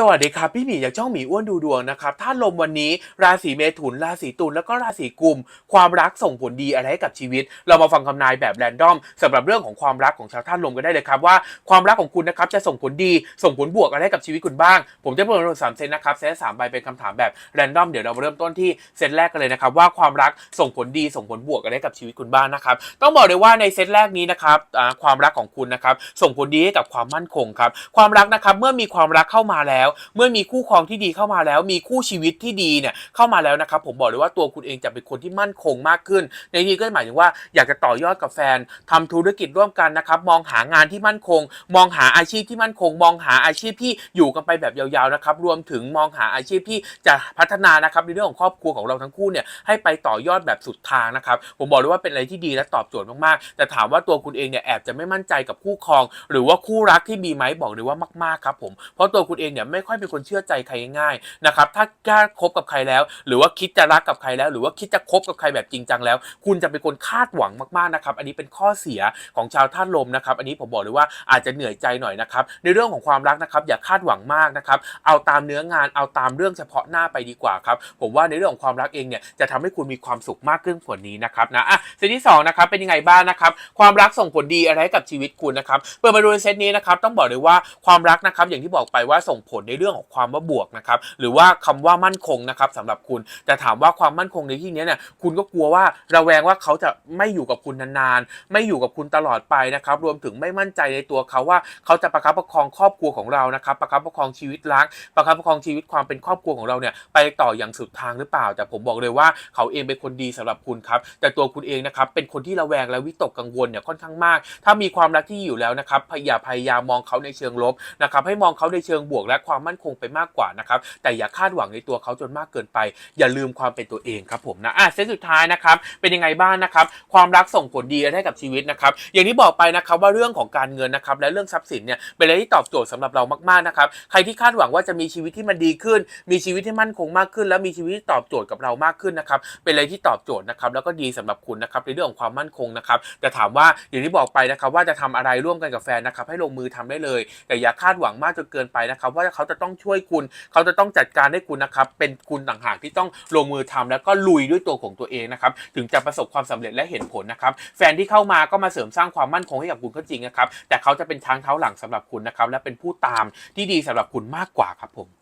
สวัสดีครับ พี่หมีจากช่องหมีอ้วนดูดวงนะครับถ้าลมวันนี้ราศีเมถุน ราศีตุลแล้วก็ราศีกุม ความรักส่งผลดีอะไรให้กับชีวิต เรามาฟังคำนายแบบแรนดอมสำหรับเรื่องของความรักของชาวท่านลมกันได้เลยครับว่าความรักของคุณนะครับจะส่งผลดีส่งผลบวกอะไรให้กับชีวิตคุณบ้าง ผมจะเปิดมาสามเซตนะครับเซตสามใบเป็นคำถามแบบแรนดอมเดี๋ยวเรามาเริ่มต้นที่เซตแรกกันเลยนะครับว่าความรักส่งผลดีส่งผลบวกอะไรกับชีวิตคุณบ้างนะครับต้องบอกเลยว่าในเซตแรกนี้นะครับความรักของคุณนะครับส่งผลดีให้กับความมั่นคงครับความรักนะครับเมื่อมีความรักเข้ามาแล้วเมื่อมีคู่ครองที่ดีเข้ามาแล้ว มีคู่ชีวิตที่ดีเนี่ยเข้ามาแล้วนะครับผมบอกเลยว่าตัวคุณเองจะเป็นคนที่มั่นคงมากขึ้น ในที่นี้ก็หมายถึงว่าอยากจะต่อยอดกับแฟนทำธุรกิจร่วมกันนะครับมองหางานที่มั่นคง มองหาอาชีพที่มั่นคง มองหาอาชีพที่อยู่กันไปแบบยาวๆนะครับรวมถึงมองหาอาชีพที่จะพัฒนานะครับในเรื่องของครอบครัวของเราทั้งคู่เนี่ยให้ไปต่อยอดแบบสุดทางนะครับผมบอกเลยว่าเป็นอะไรที่ดีและตอบโจทย์มากๆ แต่ถามว่าตัวคุณเองเนี่ยแอบจะไม่มั่นใจกับคู่ครอง หรือว่าคู่รักที่มีไหมบอกเลยว่ามากๆครับผมเพราะตัวคุณเองเนี่ยไไม่ค่อยเป็นคนเชื่อใจใครง่ายๆนะครับถ้ากล้าคบกับใครแล้ว หรือว่าคิดจะรักกับใครแล้ว หรือว่าคิดจะคบกับใครแบบจริงจังแล้ว คุณจะเป็นคนคาดหวังมากๆนะครับอันนี้เป็นข้อเสียของชาวธาตุลมนะครับอันนี้ผมบอกเลยว่าอาจจะเหนื่อยใจหน่อยนะครับในเรื่องของความรักนะครับอย่าคาดหวังมากนะครับเอาตามเนื้องานเอาตามเรื่องเฉพาะหน้าไปดีกว่าครับผมว่าในเรื่องของความรักเองเนี่ยจะทำให้คุณมีความสุขมากขึ้นกว่านี้นะครับนะอะเซตที่สองนะครับเป็นยังไงบ้างนะครับความรักส่งผลดีอะไรกับชีวิตคุณนะครับเปิดมาดูในเซตนี้นะครับต้องบอกเลยว่าความรักนะครับอย่างที่บอกไปว่าส่งผลในเรื่องของความว่าบวกนะครับหรือว่าคำว่ามั่นคงนะครับสำหรับคุณ แต่ถามว่าความมั่นคงในที่นี้เนี่ยคุณก็กลัวว่าระแวงว่าเขาจะไม่อยู่กับคุณนานๆ ไม่อยู่กับคุณตลอดไปนะครับรวมถึงไม่มั่นใจในตัวเขาว่าเขาจะประคับประคองครอบครัวของเรานะครับประคับประคองชีวิตรักประคับประคองชีวิตความเป็นครอบครัวของเราเนี่ยไปต่ออย่างสุดทางหรือเปล่า แต่ผมบอกเลยว่าเขาเองเป็นคนดีสำหรับคุณครับแต่ตัวคุณเองนะครับเป็นคนที่ระแวงและวิตกกังวลเนี่ยค่อนข้างมาก ถ้ามีความรักที่อยู่แล้วนะครับอย่าพยายามมองเขาในเชิงลบนะครับให้มองเขาในเชิงบวกและความมั่นคงไปมากกว่านะครับแต่อย่าคาดหวังในตัวเขาจนมากเกินไป อย่าลืมความเป็นตัวเองครับผมนะอะเซตสุดท้ายนะครับเป็นยังไงบ้างนะครับความรักส่งผลดีให้กับชีวิตนะครับอย่างที่บอกไปนะครับว่าเรื่องของการเงินนะครับและเรื่องทรัพย์สินเนี่ยเป็นอะไรที่ตอบโจทย์สำหรับเรามากๆนะครับใครที่คาดหวังว่าจะมีชีวิตที่มันดีขึ้น มีชีวิตที่มั่นคงมากขึ้น และมีชีวิตที่ตอบโจทย์กับเรามากขึ้นนะครับเป็นอะไรที่ตอบโจทย์นะครับแล้วก็ดีสำหรับคุณนะครับในเรื่องของความมั่นคงนะครับแต่ถามว่าอย่างที่บอกไปนะครับว่าจะทำอะไรร่วมกันกับแฟนนะครับให้ลงมือทำได้เลย แต่อย่าคาดหวังมากจนเกินไปนะครับว่าเขาจะต้องช่วยคุณ เขาจะต้องจัดการให้คุณนะครับเป็นคุณต่างหากที่ต้องลงมือทำแล้วก็ลุยด้วยตัวของตัวเองนะครับถึงจะประสบความสำเร็จและเห็นผลนะครับแฟนที่เข้ามาก็มาเสริมสร้างความมั่นคงให้กับคุณก็จริงนะครับแต่เขาจะเป็นช้างเท้าหลังสำหรับคุณนะครับและเป็นผู้ตามที่ดีสำหรับคุณมากกว่าครับผม